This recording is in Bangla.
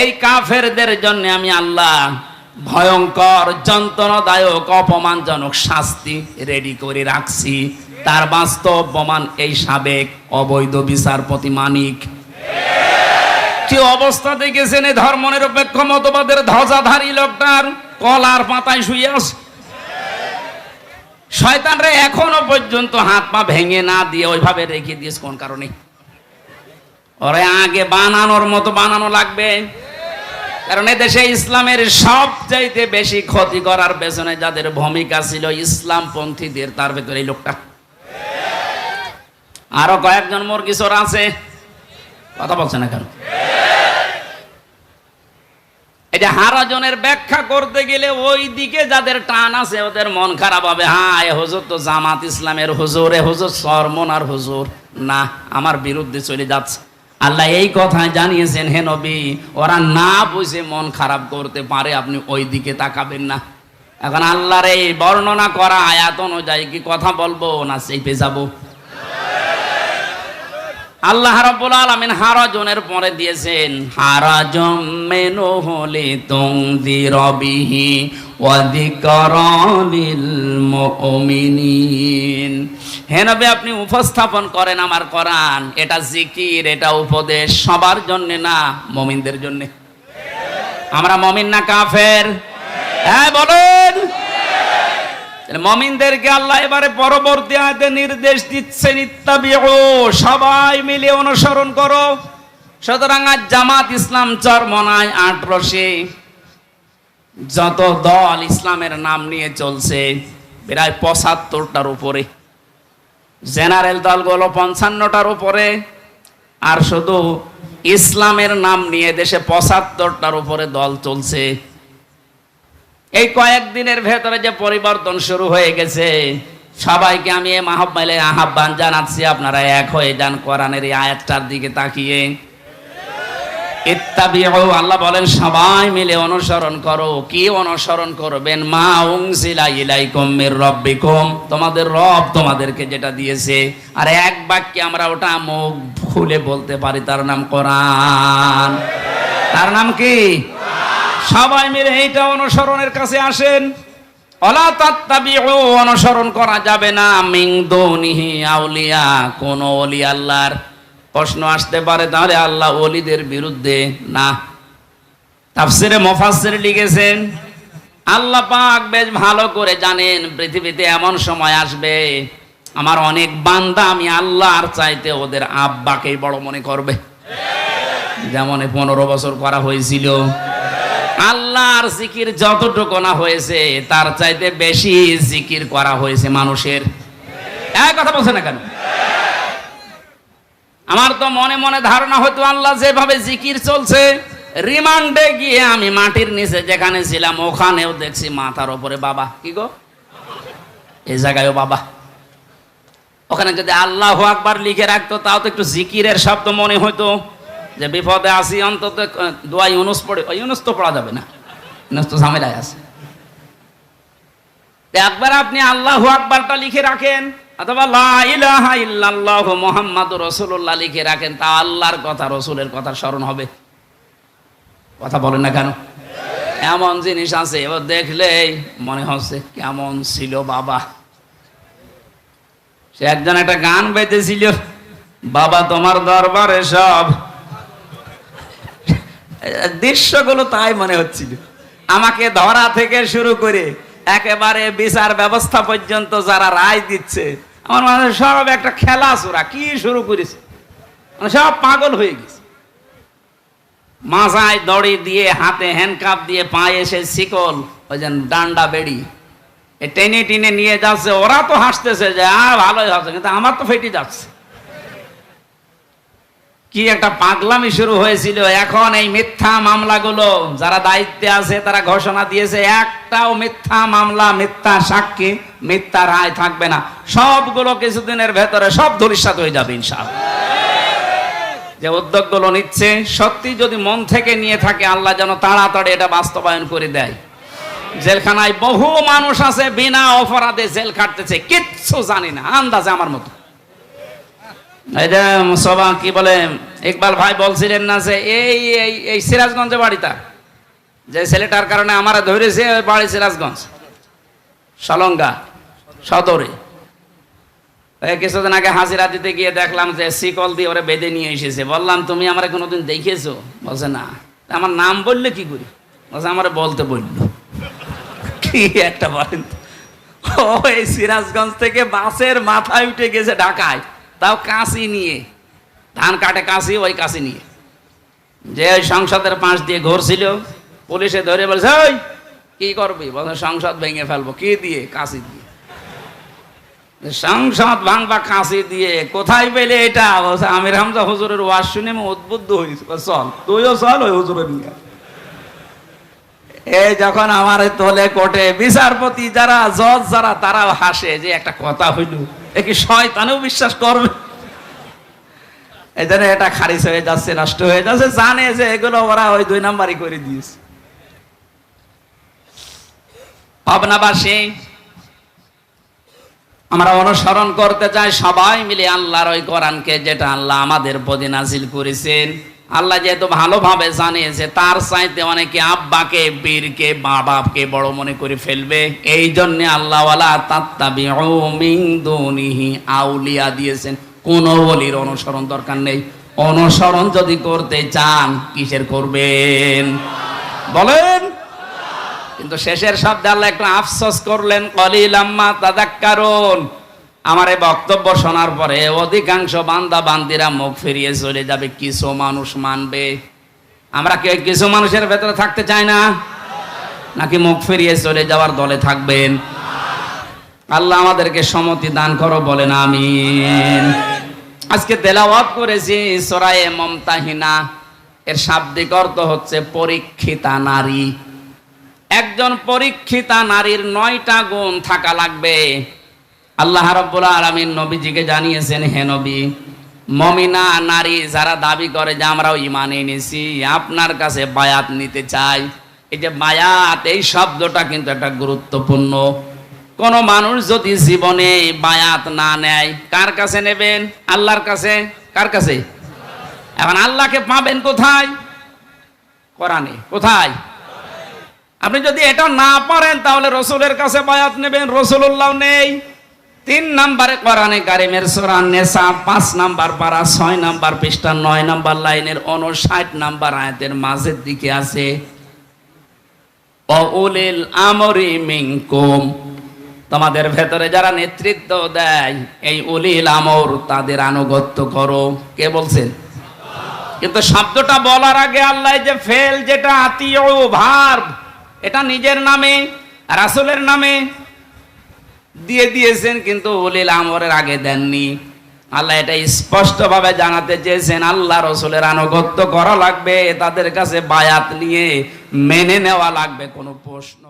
এই কাফেরদের জন্য আমি আল্লাহ ভয়ঙ্কর, যন্ত্রণাদায়ক, অপমানজনক শাস্তি রেডি করে রাখছি। তার বাস্তব প্রমাণ এই সাবেক অবৈধ বিচারপতি মানিক। কি অবস্থা দেখেছেন এই ধর্ম নিরপেক্ষ মতবাদের ধ্বজাধারী লোকটার? কলার পাতায় শুয়ে আছে শয়তানরা এখনও পর্যন্ত হাত পা ভেঙে না দিয়ে ওইভাবে রেখে দিয়েছে, কোন কারণে? ওরে আগে বানানোর মতো বানানো লাগবে। কারণ এদেশে ইসলামের সবচাইতে বেশি ক্ষতি করার পেছনে যাদের ভূমিকা ছিল ইসলাম পন্থীদের তার ভেতরে এই লোকটা। আরও কয়েকজন মুরগিচোর আছে। কথা বলছে না কেন? এটা হারাজনের ব্যাখ্যা করতে গেলে ওই দিকে যাদের টান আছে, ওদের মন খারাপ হবে। হ্যাঁ এ হুজুর তো জামাত ইসলামের হুজুর, এ হুজুর সরমনার হুজুর। না, আমার বিরুদ্ধে চলে যাচ্ছে। আল্লাহ এই কথা জানিয়েছেন, হে নবী, ওরা না বুঝে মন খারাপ করতে পারে, আপনি ওই দিকে তাকাবেন না। এখন আল্লাহর এই বর্ণনা করা আয়াত অনুযায়ী কি কথা বলব না চেপে যাব আল্লাহ রাব্বুল আলামিন হারাজনের পরে দিয়েছেন, হারাজম মেনু হলে তুংদির বিহি ওয়া যিকরা লিল মুমিনিন। হে নবী, আপনি উপস্থাপন করেন আমার কোরআন, এটা জিকির, এটা উপদেশ, সবার জন্য না, মুমিনদের জন্য। আমরা মুমিন না কাফের? হ্যাঁ বলুন। মমিনদেরকে আল্লাহ এবারে পরবর্তী আয়াতে নির্দেশ দিচ্ছেন ইত্তাবিউ সবাই মিলে অনুসরণ করো। সুতরাং আজ জামাত ইসলাম চরমনায় আটরসে যত দল ইসলামের নাম নিয়ে চলছে, প্রায় পঁচাত্তরটার উপরে। জেনারেল দলগুলো পঞ্চান্নটার উপরে। আর শুধু ইসলামের নাম নিয়ে দেশে পঁচাত্তরটার উপরে দল চলছে। এই কয়েকদিনের ভেতরে যে পরিবর্তন শুরু হয়ে গেছে, সবাইকে আমি এ মাহবাইলে আহ্বান জানাচ্ছি, আপনারা এক হয়ে যান কোরআনের এই আয়াতটার দিকে তাকিয়ে। ইত্তাবিউ, আল্লাহ বলেন, সবাই মিলে অনুসরণ করো, কি অনুসরণ করবেন? মা উংসিলা ইলাইকুম মির রাব্বিকুম, তোমাদের রব তোমাদেরকে যেটা দিয়েছে, আর এক বাক্যে আমরা ওটা মুখ খুলে বলতে পারি, তার নাম কোরআন। তার নাম কি? সবাই মিলে এইটা অনুসরণের কাছে আসেন। অলা অনুসরণ করা যাবে না মিং আউলিয়া, কোন ওলি আল্লাহর প্রশ্ন আসতে পারে, তাহলে আল্লাহ অলিদের বিরুদ্ধে না। তাফসিরে মুফাসসির লিখেছেন, আল্লাহ পাক বেশ ভালো করে জানেন পৃথিবীতে এমন সময় আসবে, আমার অনেক বান্দা আমি আল্লাহর চাইতে ওদের আব্বাকেই বড় মনে করবে। যেমন পনেরো বছর করা হয়েছিল। আল্লাহর জিকির যতটুকু না হয়েছে, তার চাইতে বেশি জিকির করা হয়েছে মানুষের। এক কথা বলছে না কেন? আমার তো মনে মনে ধারণা হতো আল্লাহ যেভাবে জিকির চলছে, রিমান্ডে গিয়ে আমি মাটির নিচে যেখানে ছিলাম, ওখানেও দেখছি মাথার ওপরে বাবা। কি গো? এই জায়গায়ও বাবা। ওখানে যদি আল্লাহ আকবার লিখে রাখতো, তাও তো একটু জিকিরের শব্দ মনে হতো। যে বিপদে আসি অন্তত দোয়া ইউনুস পড়ে ইউনুস তো পড়া যাবে না, ইউনুস তো ঝামেলায় আছে। একবার আপনি আল্লাহ আকবারটা লিখে রাখেন, অথবা লা ইলাহা ইল্লাল্লাহু মুহাম্মাদুর রাসূলুল্লাহ লিখে রাখেন, তা আল্লাহর কথা, রসুলের কথা স্মরণ হবে। কথা বলেন না কেন? এমন জিনিস আছে এবার দেখলেই মনে হচ্ছে কেমন ছিল বাবা। সে একজন একটা গান বেঁধেছিল, বাবা তোমার দরবারে সব দৃশ্যগুলো তাই মনে হচ্ছিল। আমাকে ধরা থেকে শুরু করে একেবারে বিচার ব্যবস্থা পর্যন্ত যারা রায় দিচ্ছে, আমার মনে সব একটা খেলা চোরা কি শুরু করেছে? মানে সব পাগল হয়ে গেছে। মাথায় দড়ি দিয়ে, হাতে হ্যান্ডকাপ দিয়ে পায়ে এসে শিকল, ওই যে ডান্ডা বেড়ি টেনে টেনে নিয়ে যাচ্ছে, ওরা তো হাসতেছে যে আর ভালোই হচ্ছে। কিন্তু আমার তো ফেটে যাচ্ছে। কি একটা পাগলামি শুরু হয়েছিল। এখন এই মিথ্যা মামলাগুলো যারা দায়িত্বে আছে, তারা ঘোষণা দিয়েছে, একটাও মিথ্যা মামলা, মিথ্যা সাক্ষী, মিথ্যা রায় থাকবে না। সবগুলো কিছুদিনের ভেতরে সব ধরিসাত হয়ে যাবে ইনশাল যে উদ্যোগগুলো নিচ্ছে, সত্যি যদি মন থেকে নিয়ে থাকে, আল্লাহ যেন তাড়াতাড়ি এটা বাস্তবায়ন করে দেয়। জেলখানায় বহু মানুষ আছে, বিনা অপরাধে জেল কাটতেছে, কিচ্ছু জানি না, আন্দাজে আমার মতো। যে সবা কি বলে, ইকবাল ভাই বলছিলেন না যে এই এই এই সিরাজগঞ্জে বাড়িটা, যে ছেলেটার কারণে আমার ধরেছে ওই বাড়ি সিরাজগঞ্জ, সলঙ্গা, সদরে। কিছুদিন আগে হাজিরা দিতে গিয়ে দেখলাম যে শিকল দিয়ে ওরা বেঁধে নিয়ে এসেছে। বললাম, তুমি আমার কোনোদিন দেখেছ? বলছে, না। আমার নাম বললে কি করি? বলছে, আমার বলতে বলল। কি একটা বলেন? ও এই সিরাজগঞ্জ থেকে বাসের মাথায় উঠে গেছে ঢাকায়। তাও কাশি নিয়ে। ধান কাটে কাশি, ওই কাশি নিয়ে। যে ওই সংসদের পাশ দিয়ে ঘুরছিল, পুলিশে ধরে বলছে, ওই, কি করবি? বলছে, সংসদ ভেঙে ফেলব। কি দিয়ে? কাশি দিয়ে। সংসদ ভাঙবা, কাশি দিয়ে। কোথায় পেলে এটা? বলছে, আমির হামজা হুজুরের ওয়াজ শুনে আমি উদ্বুদ্ধ হয়েছি। চল, তুইও চল ওই হুজুরের নিয়ে এই যখন আমার তোলে কোটে, বিচারপতি যারা, জজ যারা, তারাও হাসে যে একটা কথা হইল। এ কি শয়তানেও বিশ্বাস করবে? এই জন্য এটা খারিজ হয়ে যাচ্ছে, নষ্ট হয়ে যাচ্ছে, জানে যে এগুলো ওরা ওই দুই নাম্বারই করে দিয়েছে। পাবনাবাসী, আমরা অনুসরণ করতে চাই সবাই মিলে আল্লাহর ওই কোরআনকে যেটা আল্লাহ আমাদের প্রতি নাজিল করেছেন। আল্লাহ যেহেতু ভালোভাবে জানিয়েছে তার চাইতে অনেকে আব্বাকে, বীরকে মা বাপকে বড় মনে করে ফেলবে। এই জন্য আল্লাহ আউলিয়া দিয়েছেন। কোন বলির অনুসরণ দরকার নেই। অনুসরণ যদি করতে চান, কিসের করবেন? বলেন। কিন্তু শেষের শব্দে আল্লাহ একটু আফসোস করলেন, কলিলাম্মা তাদাক্কারুন। আমার এই বক্তব্য শোনার পরে অধিকাংশ বান্দা বান্দিরা মুখ ফিরিয়ে চলে যাবে, কিছু মানুষ মানবে। আমরা কে কিছু মানুষের ভেতরে থাকতে চাই না? নাকি মুখ ফিরিয়ে চলে যাওয়ার দলে থাকবেন? আল্লাহ আমাদেরকে সমতি দান করো, বলেন আমিন। আজকে তেলাওয়াত করেছি সরায়ে মমতাহিনা। এর শাব্দিক অর্থ হচ্ছে পরীক্ষিতা নারী। একজন পরীক্ষিতা নারীর নয়টা গুণ থাকা লাগবে। আল্লাহ রাব্বুল আলামিন নবীজিকে জানিয়েছেন, হে নবী, মমিনা, নারী যারা দাবি করে যে আমরাও ইমান এনেছি, আপনার কাছে বায়াত নিতে চাই। এই যে বায়াত, এই শব্দটা কিন্তু একটা গুরুত্বপূর্ণ। কোন মানুষ যদি জীবনে বায়াত না নেয়, কার কাছে নেবেন? আল্লাহর কাছে? কার কাছে? এখন আল্লাহকে পাবেন কোথায়? কোরআনে। কোথায়? আপনি যদি এটা না পারেন, তাহলে রসুলের কাছে বায়াত নেবেন রসুল্লাহ নেই। তিন নাম্বারে কোরআনে কারিমের সোরা নেশা পাঁচ নাম্বার পারা, ছয় নাম্বার পৃষ্ঠা, নয় নাম্বার লাইনের অনষাট নাম্বার আয়াতের মাঝের দিকে আছে, অউলিল আমরি মিনকুম। তোমাদের ভেতরে যারা নেতৃত্ব দেয়, এই উলিল আমর তাদের আনুগত্য করো। কে বলছেন? কিন্তু শব্দটা বলার আগে আল্লাহ যে ফেল যেটা আত্মীয় ভার্ব, এটা নিজের নামে, রাসুলের নামে দিয়ে দিয়েছেন, কিন্তু উলিল আমরের আগে দেননি। আল্লাহ এটা স্পষ্টভাবে জানাতে চেয়েছেন, আল্লাহ রসুলের আনুগত্য করা লাগবে, তাদের কাছে বায়াত নিয়ে মেনে নেওয়া লাগবে, কোনো প্রশ্ন